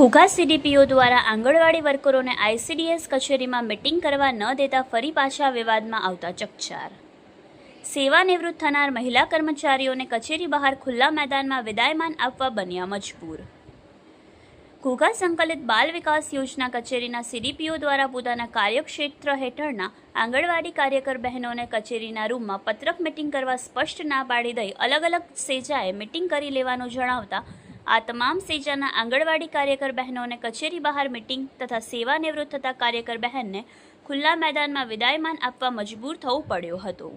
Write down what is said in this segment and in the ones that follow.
Ghogha CDPO દ્વારા આંગણવાડી વર્કરોને ICDS કચેરીમાં મિટિંગ કરવા ન દેતા ફરી પાછા વિવાદમાં આવતા ચકચાર. સેવાનિવૃત્ત થનાર મહિલા કર્મચારીઓને કચેરી બહાર ખુલ્લા મેદાનમાં વિદાયમાન આપવા બન્યા મજબૂર. ઘોઘા સંકલિત બાલ વિકાસ યોજના કચેરીના સીડીપીઓ દ્વારા પોતાના કાર્યક્ષેત્ર હેઠળના આંગણવાડી કાર્યકર બહેનોને કચેરીના રૂમમાં પત્રક મિટિંગ કરવા સ્પષ્ટ ના પાડી દઈ અલગ અલગ સેજાએ મિટિંગ કરી લેવાનું જણાવતા આ તમામ સેજાના આંગણવાડી કાર્યકર બહેનોને કચેરી બહાર મિટિંગ તથા સેવાનિવૃત્ત થતા કાર્યકર બહેનને ખુલ્લા મેદાનમાં વિદાયમાન આપવા મજબૂર થવું પડ્યું હતું.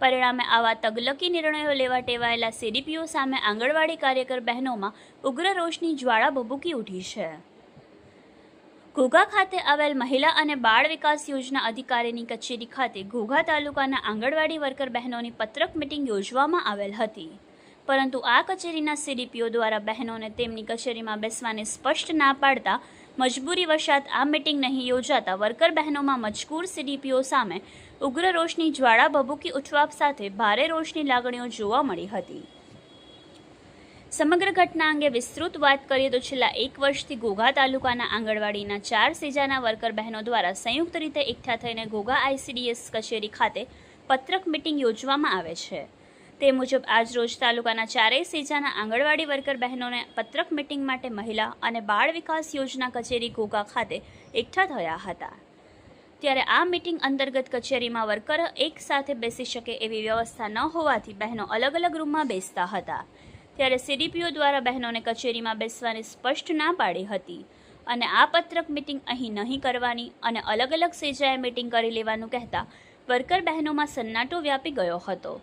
પરિણામે આવા તગલકી નિર્ણયો લેવા ટેવાયેલા સીડીપીઓ સામે આંગણવાડી કાર્યકર બહેનોમાં ઉગ્ર રોષની જ્વાળા ભભૂકી ઉઠી છે. ઘોઘા ખાતે આવેલ મહિલા અને બાળ વિકાસ યોજના અધિકારીની કચેરી ખાતે ઘોઘા તાલુકાના આંગણવાડી વર્કર બહેનોની પત્રક મિટિંગ યોજવામાં આવેલ હતી. પરંતુ આ કચેરીના સીડીપીઓ દ્વારા બહેનોને તેમની કચેરીમાં બેસવાને સ્પષ્ટ ના પાડતા મજબૂરી વશાત આ મિટિંગ નહીં યોજાતા વર્કર બહેનોમાં મજકૂર સીડીપીઓ સામે ઉગ્ર રોષની જ્વાળા ભભૂકી ઉઠવા સાથે ભારે રોષની લાગણીઓ જોવા મળી હતી. સમગ્ર ઘટના અંગે વિસ્તૃત વાત કરીએ તો છેલ્લા એક વર્ષથી ઘોઘા તાલુકાના આંગણવાડીના ચાર સેજાના વર્કર બહેનો દ્વારા સંયુક્ત રીતે એકઠા થઈને ઘોઘા આઈસીડીએસ કચેરી ખાતે પત્રક મિટિંગ યોજવામાં આવે છે. તે મુજબ આજરોજ તાલુકાના ચારેય સેજાના આંગણવાડી વર્કર બહેનોને પત્રક મિટિંગ માટે મહિલા અને બાળ વિકાસ યોજના કચેરી ઘોઘા ખાતે એકઠા થયા હતા. ત્યારે આ મિટિંગ અંતર્ગત કચેરીમાં વર્કર એક સાથે બેસી શકે એવી વ્યવસ્થા ન હોવાથી બહેનો અલગ અલગ રૂમમાં બેસતા હતા. ત્યારે સીડીપીઓ દ્વારા બહેનોને કચેરીમાં બેસવાની સ્પષ્ટ ના પાડી હતી અને આ પત્રક મિટિંગ અહીં નહીં કરવાની અને અલગ અલગ સેજાએ મિટિંગ કરી લેવાનું કહેતા વર્કર બહેનોમાં સન્નાટો વ્યાપી ગયો હતો.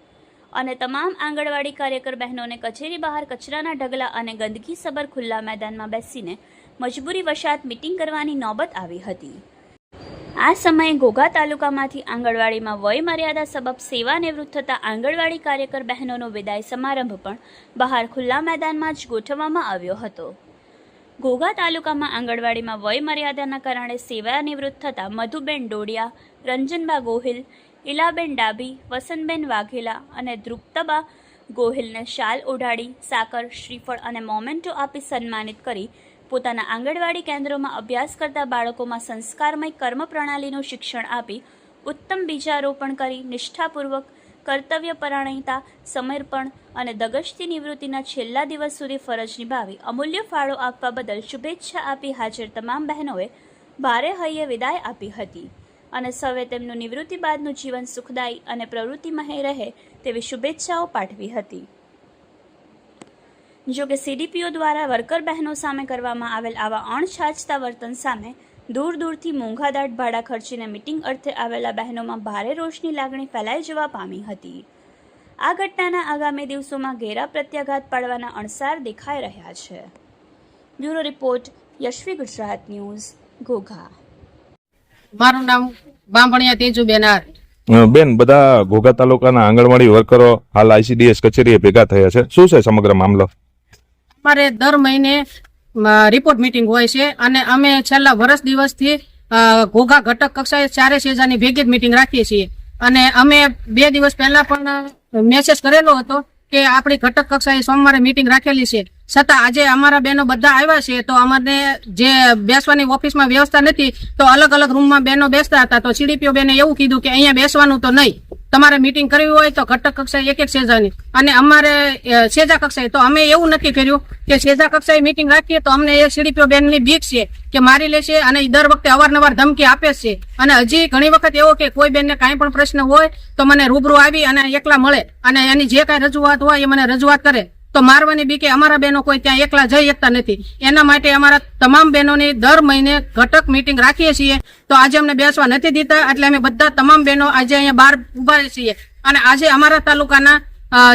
અને તમામ આંગણવાડી કાર્યકર બહેનોને કચેરી બહાર કચરાના ઢગલા અને ગંદકી સબર ખુલ્લા મેદાનમાં બેસીને મજબૂરી વશાત મિટિંગ કરવાની નોબત આવી હતી. આ સમયે ઘોઘા તાલુકામાંથી આંગણવાડીમાં વય મર્યાદા સબબ સેવા નિવૃત્ત થતા આંગણવાડી કાર્યકર બહેનોનો વિદાય સમારંભ પણ બહાર ખુલ્લા મેદાનમાં જ ગોઠવવામાં આવ્યો હતો. ઘોઘા તાલુકામાં આંગણવાડીમાં વય મર્યાદાના કારણે સેવા નિવૃત્ત થતા મધુબેન ડોડિયા, રંજનબા ગોહિલ ઇલાબેન ડાભી, વસંતબેન વાઘેલા અને ધ્રુપતબા ગોહિલને શાલ ઓઢાડી સાકર, શ્રીફળ અને મોમેન્ટો આપી સન્માનિત કરી પોતાના આંગણવાડી કેન્દ્રોમાં અભ્યાસ કરતા બાળકોમાં સંસ્કારમય કર્મ પ્રણાલીનું શિક્ષણ આપી ઉત્તમ બીજારોપણ કરી નિષ્ઠાપૂર્વક કર્તવ્યપરાયણતા સમર્પણ અને દગશથી નિવૃત્તિના છેલ્લા દિવસ સુધી ફરજ નિભાવી અમૂલ્ય ફાળો આપવા બદલ શુભેચ્છા આપી હાજર તમામ બહેનોએ ભારે હૈયે વિદાય આપી હતી. અને સૌએ તેમનું નિવૃત્તિ બાદનું જીવન સુખદાયી અને પ્રવૃત્તિમય રહે તેવી શુભેચ્છાઓ પાઠવી હતી. જો કે સીડીપીઓ દ્વારા વર્કર બહેનો સામે કરવામાં આવેલ આવા અણછાજતા વર્તન સામે દૂર દૂરથી મોંઘાદાટ ભાડા ખર્ચીને મિટિંગ અર્થે આવેલા બહેનોમાં ભારે રોષની લાગણી ફેલાઈ જવા પામી હતી. આ ઘટનાના આગામી દિવસોમાં ઘેરા પ્રત્યાઘાત પાડવાના અણસાર દેખાઈ રહ્યા છે. Bureau report Yashvi Gujarat news, Ghogha. મારું નામ બામણિયા તેજુબેન આર. બેન બધા ઘોઘા તાલુકાના આંગણવાડી વર્કરો હાલ આઈસીડીએસ કચેરીએ ભેગા થયા છે. શું છે સમગ્ર મામલો? અમારે દર મહિને રિપોર્ટ મીટિંગ હોય છે અને અમે છેલ્લા વર્ષ દિવસથી ઘોઘા ઘટક કક્ષાએ ચારે સેજાની ભેગી જ મીટિંગ રાખીએ છીએ. અને અમે બે દિવસ પહેલા પણ મેસેજ કરેલો હતો કે આપણી ઘટક કક્ષાએ સોમવારે મીટિંગ રાખેલી છે. છતાં આજે અમારા બહેનો બધા આવ્યા છે, તો અમારે જે બેસવાની ઓફિસમાં વ્યવસ્થા નથી, તો અલગ અલગ રૂમમાં બહેનો બેસતા હતા, તો સીડીપીઓ બેને એવું કીધું કે અહીંયા બેસવાનું તો નહીં. તમારે મીટિંગ કરવી હોય તો ઘટક કક્ષાએ એક એક સેજાની. અને અમારે સેજા કક્ષાએ, તો અમે એવું નક્કી કર્યું કે સેજા કક્ષાએ મિટિંગ રાખીએ તો અમને એ સીડીપીઓ બેનની બીક છે કે મારી લેશે અને દર વખતે અવારનવાર ધમકી આપે છે. અને હજી ઘણી વખત એવો કે કોઈ બેનને કાંઈ પણ પ્રશ્ન હોય તો મને રૂબરૂ આવી અને એકલા મળે. અને એની જે કાંઈ રજૂઆત હોય એ મને રજૂઆત કરે. તો મારવાની બીકે અમારા બહેનો કોઈ ત્યાં એકલા જઈ શકતા નથી. એના માટે અમારા તમામ બહેનોની દર મહિને ઘટક મિટિંગ રાખીએ છીએ. તો આજે અમને બેસવા નથી દીધા, એટલે અમે બધા તમામ બહેનો આજે અહીંયા બહાર ઊભા છીએ. અને આજે અમારા તાલુકાના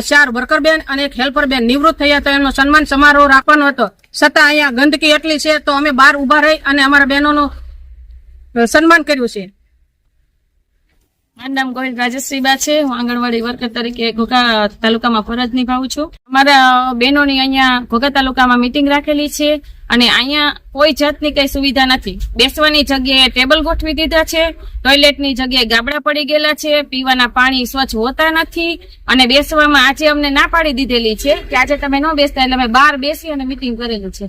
ચાર વર્કર અને એક હેલ્પર નિવૃત્ત થયા તો એમનો સન્માન સમારોહ રાખવાનો હતો. છતાં અહીંયા ગંદકી એટલી છે, તો અમે બહાર ઊભા રહી અને અમારા બહેનોનું સન્માન કર્યું છે. મારું નામ ગોહિલ રાજશ્રીબા છે. હું આંગણવાડી વર્કર તરીકે ઘોઘા તાલુકામાં ફરજ નિભાવું છું. અમારા બહેનોની અહીંયા ઘોઘા તાલુકામાં મિટિંગ રાખેલી છે અને અહીંયા કોઈ જાતની કઈ સુવિધા નથી. બેસવાની જગ્યાએ ટેબલ ગોઠવી દીધા છે. ટોયલેટની જગ્યાએ ગાબડા પડી ગયેલા છે. પીવાના પાણી સ્વચ્છ હોતા નથી અને બેસવામાં આજે અમને ના પાડી દીધેલી છે કે આજે તમે ન બેસતા એટલે અમે બહાર બેસી અને મિટિંગ કરેલું છે.